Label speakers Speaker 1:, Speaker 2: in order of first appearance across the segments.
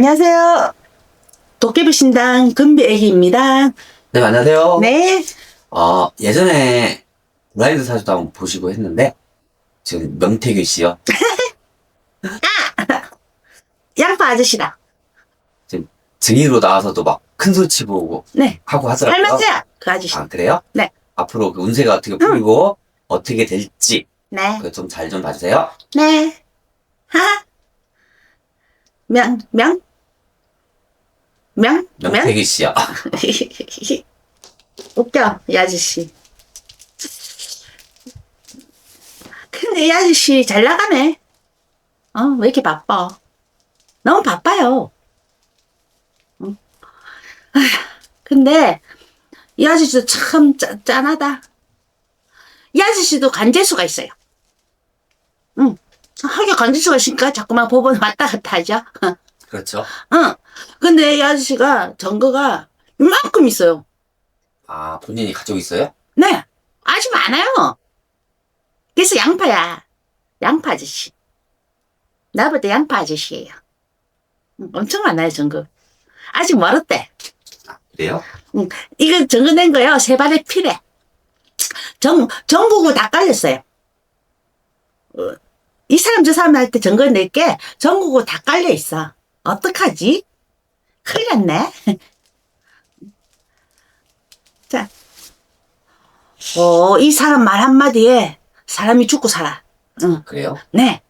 Speaker 1: 안녕하세요. 도깨비 신당 금비 애기입니다.
Speaker 2: 네, 안녕하세요.
Speaker 1: 네.
Speaker 2: 어, 예전에 브라이드 사주도 한번 보시고 했는데, 지금 명태규 씨요.
Speaker 1: 양파 아저씨다.
Speaker 2: 지금 증인으로 나와서도 막 큰 소리 치고 오고
Speaker 1: 네.
Speaker 2: 하고 하더라고요.
Speaker 1: 할머니야. 그 아저씨.
Speaker 2: 아, 그래요?
Speaker 1: 네.
Speaker 2: 앞으로 그 운세가 어떻게 풀리고, 어떻게 될지,
Speaker 1: 네.
Speaker 2: 좀잘 좀 봐주세요.
Speaker 1: 네. 하. 명, 명? 명? 명?
Speaker 2: 명태규 씨요.
Speaker 1: 웃겨, 이 아저씨. 근데 이 아저씨 잘 나가네. 어, 왜 이렇게 바빠? 너무 바빠요. 응? 아휴, 근데 이 아저씨도 참 짠, 짠하다. 이 아저씨도 관제수가 있어요. 응. 하게 관제수가 있으니까 자꾸만 법원 왔다 갔다 하죠.
Speaker 2: 그렇죠.
Speaker 1: 응. 근데 이 아저씨가 전거가 이만큼 있어요.
Speaker 2: 아, 본인이 가지고 있어요?
Speaker 1: 네. 아주 많아요. 그래서 양파야. 양파 아저씨. 때 양파 아저씨예요. 응, 엄청 많아요, 전거. 아직 멀었대.
Speaker 2: 그래요?
Speaker 1: 이거 전거낸 거요. 세 발의 피래. 전, 전국을 다 깔렸어요. 어, 이 사람 저 사람 할 때 전거 낼게 전국으로 다 깔려 있어. 어떡하지? 큰일 났네. 자. 어, 이 사람 말 한마디에 사람이 죽고 살아. 응.
Speaker 2: 그래요?
Speaker 1: 네.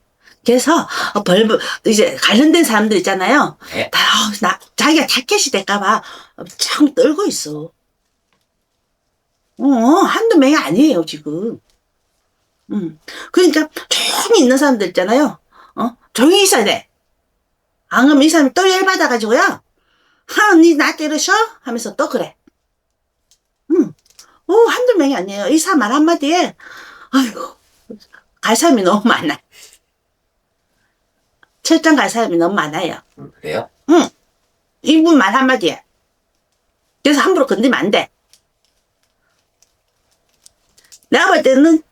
Speaker 1: 그래서 어, 벌벌 이제 관련된 사람들 있잖아요.
Speaker 2: 네.
Speaker 1: 다 어, 나, 자기가 타켓이 될까봐 참 떨고 있어. 어, 한두 명이 아니에요, 지금. 음. 그러니까 조용히 있는 사람들 있잖아요. 어? 조용히 있어야 돼. 안 그러면 이 사람이 또 열받아가지고요. 하, 니나 때려셔? 하면서 또 그래. 음. 어, 한두 명이 아니에요. 이 사람 말 한마디에, 아이고, 갈 사람이 너무 많아. 철장 갈 사람이 너무 많아요.
Speaker 2: 음, 그래요?
Speaker 1: 응. 이분 말 한마디에. 그래서 함부로 건드리면 안 돼. 내가 볼 때는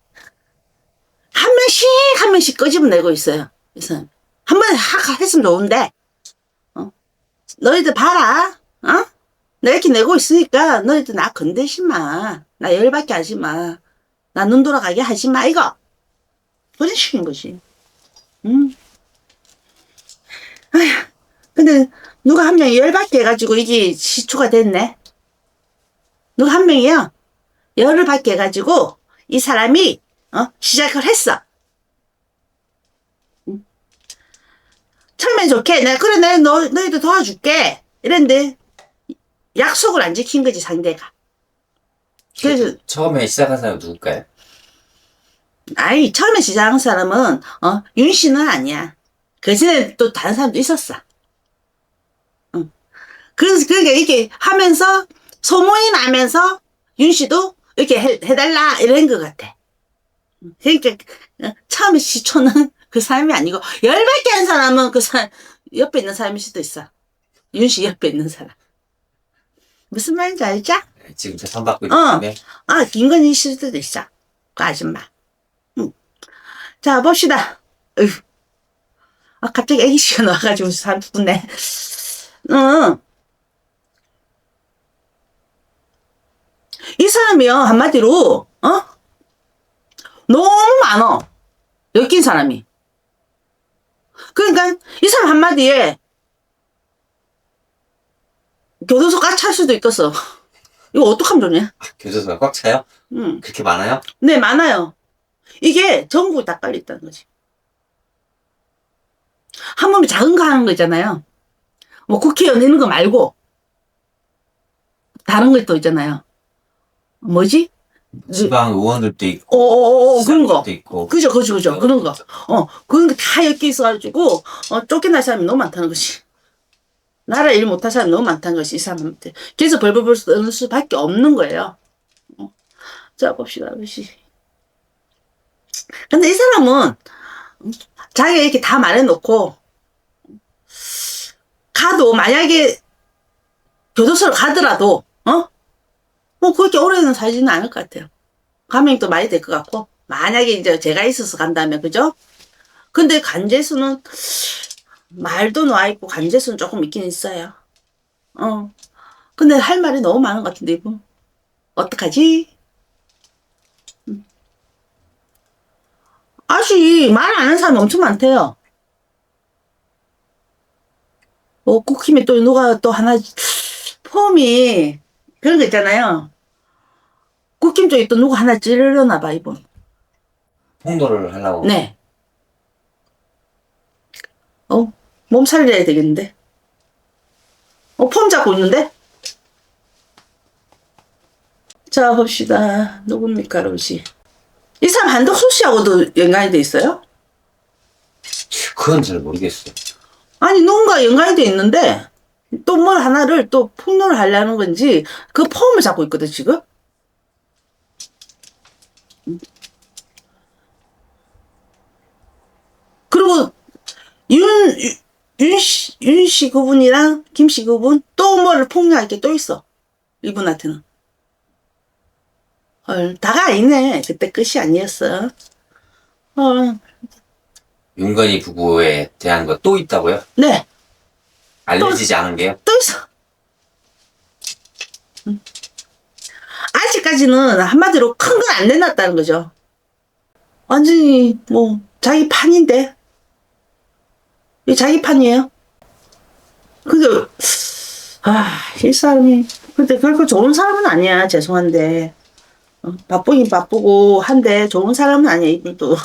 Speaker 1: 한 명씩 한 명씩 끄집어내고 있어요. 그래서 한 번에 확 했으면 좋은데, 어? 너희들 봐라, 어? 나 이렇게 내고 있으니까 너희들 나 건드지 마. 나 열받게 하지 마. 나 눈 돌아가게 하지 마, 이거. 그런 식인 거지. 응. 아휴, 근데 누가 한 명이 열받게 해가지고 이게 시초가 됐네. 누가 한 명이요. 열을 받게 해가지고 이 사람이 어? 시작을 했어. 처음엔 좋게 내가 그래 내가 너, 너희들 도와줄게 이랬는데 약속을 안 지킨 거지 상대가. 그래서
Speaker 2: 처음에 시작한 사람이 누굴까요?
Speaker 1: 아이 처음에 시작한 사람은 어 윤 씨는 아니야. 그 전에 또 다른 사람도 있었어. 응. 그래서 그러니까 이렇게 하면서 소문이 나면서 윤 씨도 이렇게 해, 해달라 이런 것 같아. 응. 그러니까 어, 처음에 시초는 그 사람이 아니고 열받게 한 사람은 그 사람 옆에 있는 사람일 수도 있어. 윤씨 옆에 있는 사람. 무슨 말인지 알죠?
Speaker 2: 네, 지금 재판 받고
Speaker 1: 어.
Speaker 2: 있는데,
Speaker 1: 아, 김건희 씨도 있어. 그 아줌마. 응. 자, 봅시다. 으 아, 갑자기 애기 씨가 나와가지고 사람 부네. 응. 이 사람이요, 한마디로, 어? 너무 많어. 엮인 사람이. 그러니까, 이 사람 한마디에, 교도소 까찰 수도 있겠어. 이거 어떡하면 좋냐?
Speaker 2: 교도소가 꽉 차요?
Speaker 1: 응.
Speaker 2: 그렇게 많아요?
Speaker 1: 네, 많아요. 이게 전국에 다 깔려있다는 거지. 한 번에 작은 거 하는 거 있잖아요. 뭐 국회의원 이런 거 말고, 다른 것도 있잖아요. 뭐지?
Speaker 2: 지방 의원들도 있고,
Speaker 1: 어어어, 그런 거.
Speaker 2: 시장들도 있고,
Speaker 1: 그죠, 그죠, 그죠. 그런 거. 어, 그런 거다 엮여 있어가지고, 어, 쫓겨날 사람이 너무 많다는 것이. 나라 일 못할 사람이 너무 많다는 것이, 이 사람한테. 그래서 벌벌벌 떠는 수밖에 없는 거예요. 어. 자, 봅시다, 봅시. 근데 이 사람은, 자기가 이렇게 다 말해놓고, 가도, 만약에, 교도소를 가더라도, 어? 뭐, 그렇게 오래는 살지는 않을 것 같아요. 또 많이 될 것 같고, 만약에 이제 제가 있어서 간다면, 그죠? 근데 간제수는 말도 놓아 있고 관제수는 조금 있긴 있어요. 어. 근데 할 말이 너무 많은 것 같은데 이분 어떡하지? 음. 아직 말 안 하는 사람이 엄청 많대요. 어, 국힘에 또 누가 또 하나 폼이 그런 거 있잖아요. 국힘 쪽에 또 누가 하나 찌르려나 봐 이분.
Speaker 2: 폭로를 하려고.
Speaker 1: 네. 어, 몸 살려야 되겠는데. 어, 폼 잡고 있는데? 자, 봅시다. 누굽니까, 로시? 이 사람 한덕수 씨하고도 연관이 돼 있어요?
Speaker 2: 그건 잘 모르겠어요.
Speaker 1: 아니, 누군가 연관이 돼 있는데, 또 뭘 하나를 또 폭로를 하려는 건지, 그 폼을 잡고 있거든, 지금? 그리고, 윤, 윤 씨, 윤씨 그분이랑 김씨 그분 또 뭐를 폭로할 게 또 있어. 이분한테는. 헐, 다가 아니네. 그때 끝이 아니었어. 어,
Speaker 2: 윤건희 부부에 대한 거 또 있다고요?
Speaker 1: 네.
Speaker 2: 알려지지 않은 게요?
Speaker 1: 또 있어. 음. 아직까지는 한마디로 큰 건 안 내놨다는 거죠. 완전히 뭐 자기 판인데 이 자기 판이에요. 근데 아이 사람이 근데 결코 좋은 사람은 아니야 죄송한데 어, 바쁘긴 바쁘고 한데 좋은 사람은 아니야 이분도.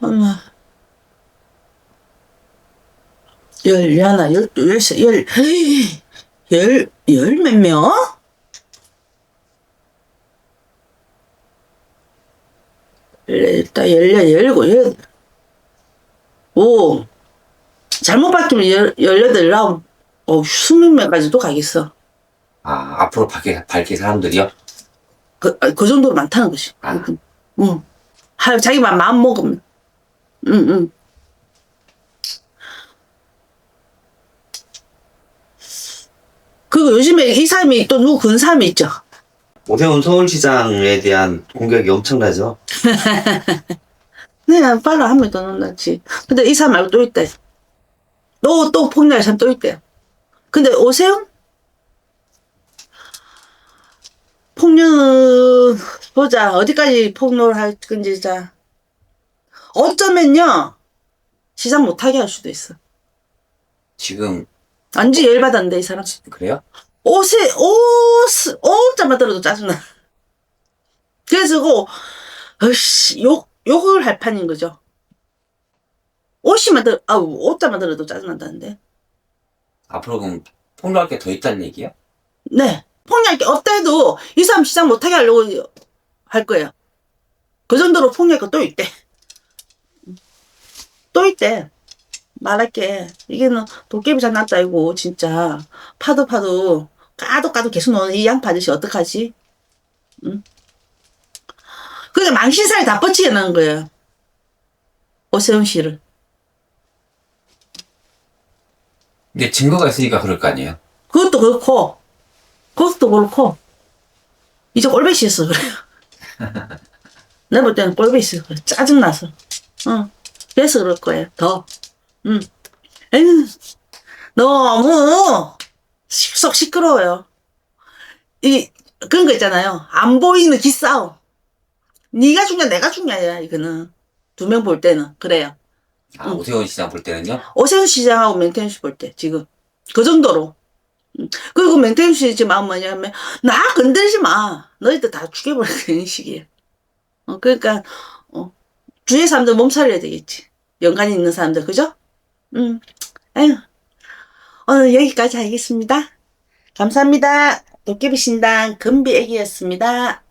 Speaker 1: 엄마. 열, 하나, 열두, 열세, 열, 열, 열 몇 명? 열다, 열여, 열고, 열, 오. 잘못 바뀌면 열, 열여덟, 아홉, 어, 수백 명까지도 가겠어.
Speaker 2: 아, 앞으로 밝힐, 밝힐 사람들이요?
Speaker 1: 그, 아, 그 정도로 많다는 거지.
Speaker 2: 아.
Speaker 1: 응. 하, 자기만 마음 먹으면. 응, 응. 그리고 요즘에 이 사람이 또 누구 근 사람이 있죠.
Speaker 3: 오세훈 서울시장에 대한 공격이 엄청나죠.
Speaker 1: 네, 빨리 한명 더 넣었지. 근데 이 사람 말고 또 있대. 또, 또 폭로할 사람 또 있대. 근데 오세훈? 폭로, 보자. 어디까지 폭로를 할 건지, 자. 어쩌면요, 시장 못하게 할 수도 있어.
Speaker 2: 지금,
Speaker 1: 완전 열받았는데, 이 사람.
Speaker 2: 그래요?
Speaker 1: 옷에, 옷, 옷자만 들어도 짜증나. 그래서, 그, 어씨, 욕, 욕을 할 판인 거죠. 옷이만 들, 아우, 옷자만 들어도 짜증난다는데.
Speaker 2: 앞으로 그럼 폭로할 게 더 있다는 얘기요?
Speaker 1: 네. 폭력할 게 없다 해도 이 사람 시장 못하게 하려고 할 거예요. 그 정도로 폭력할 거또 있대. 또 있대. 말할게. 이게는 도깨비 장난도 아니고, 진짜. 파도 파도, 까도 까도 계속 노는 이 양파 아저씨 어떡하지? 응? 그게 망신살이 다 뻗치게 나는 거예요. 오세훈 씨를.
Speaker 2: 근데 증거가 있으니까 그럴 거 아니에요?
Speaker 1: 그것도 그렇고, 그것도 그렇고, 이제 꼴배시였어, 그래요. 내가 볼 때는 꼴배시였어, 그래. 짜증나서. 응. 그래서 그럴 거예요, 더. 응. 에휴, 너무, 속 시끄러워요. 이, 그런 거 있잖아요. 안 보이는 기싸움. 네가 중요해, 내가 중요해, 이거는. 두 명 볼 때는. 그래요.
Speaker 2: 아,
Speaker 1: 응.
Speaker 2: 오세훈 시장 볼 때는요?
Speaker 1: 오세훈 시장하고 맹태현 씨볼 때, 지금. 그 정도로. 음. 그리고 맹태현 씨 지금 마음 뭐냐면, 나 건들지 마. 너희들 다 죽여버려. 그런 식이에요. 어, 그러니까, 어, 주위의 사람들 몸살려야 되겠지. 연관이 있는 사람들, 그죠? 음, 에휴. 오늘 여기까지 하겠습니다. 감사합니다. 도깨비 신당 금비 애기였습니다.